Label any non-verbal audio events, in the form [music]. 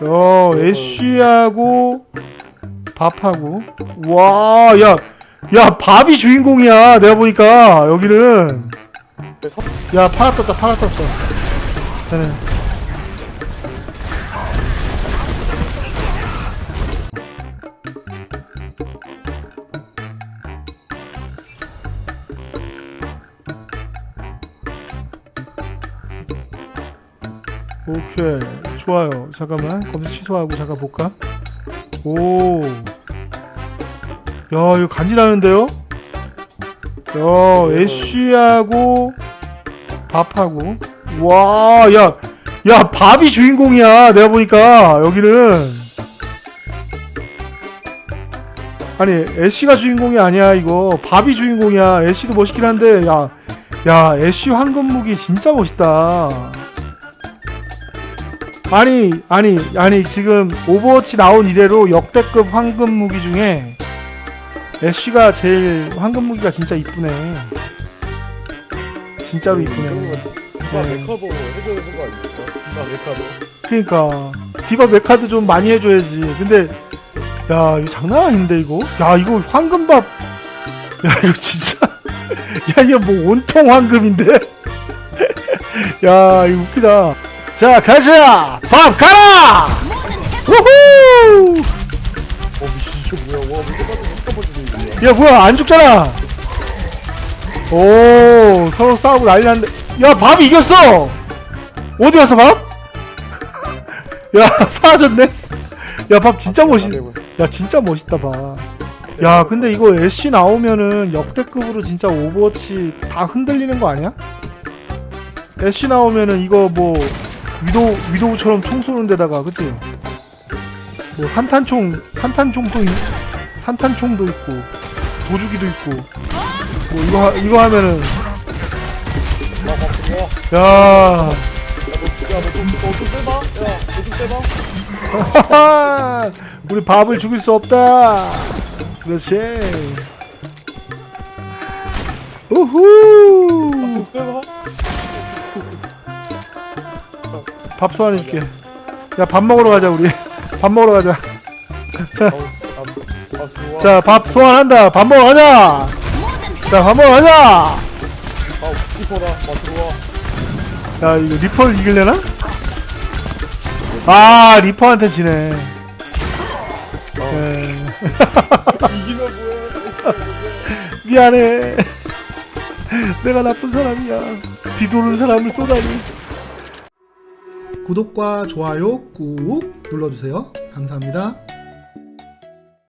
어, 애쉬하고 밥하고. 와, 야, 야, 밥이 주인공이야. 내가 보니까 여기는. 야, 파라 떴다, 파라 떴어. 네. 오케이 좋아요. 잠깐만. 검색 취소하고 잠깐 볼까? 오 야 이거 간지나는데요? 야 애쉬하고 밥하고. 와 야 야 밥이 주인공이야. 내가 보니까 여기는. 아니 애쉬가 주인공이 아니야 이거. 밥이 주인공이야. 애쉬도 멋있긴 한데 야 야 애쉬 황금 무기 진짜 멋있다 아니 아니 아니 지금 오버워치 나온 이래로 역대급 황금 무기 중에 애쉬가 제일 황금 무기가 진짜 이쁘네. 진짜로 이쁘네. 디바 네. 메카도 해줘야 되는 거 아닙니까? 디바 메카도. 그러니까 디바 메카드 좀 많이 해줘야지. 근데 야 이거 장난 아닌데 이거? 야 이거 황금밥. 야 이거 진짜. [laughs] 야 이거 뭐 온통 황금인데? [laughs] 야 이거 웃기다. 자 가자 밥 가라. 우후. 어 미친 이거 뭐야? 와 메카도 메카버지네 이거. 야 뭐야 안 죽잖아 오 서로 싸우고 난리 났는데 야 밥이 이겼어 어디 갔어 밥? [laughs] 야 사라졌네 야 밥 진짜 멋있 야 진짜 멋있다 밥야 근데 이거 애쉬 나오면은 역대급으로 진짜 오버워치 다 흔들리는 거 아니야? 애쉬 나오면은 이거 뭐 위도우 위도우처럼 총 쏘는 데다가 그치? 뭐 산탄총 산탄총도 있, 산탄총도 있고 도주기도 있고 뭐 이거 하- 이거 하면은 야. [laughs] 우리 밥을 죽일 수 없다 그렇지 우후. 밥 소환해줄게 야 밥 먹으러 가자 우리 [laughs] 밥 먹으러 가자. [laughs] 자 밥 소환한다 밥 먹으러 가자 자 밥 먹으러 가자 아 키퍼다. 아 들어와. 야 이거 리퍼를 이길래나? 아 리퍼한테 지네 네. [laughs] 미안해 내가 나쁜 사람이야 뒤도는 사람을 쏘다니 구독과 좋아요 꾹 눌러주세요. 감사합니다.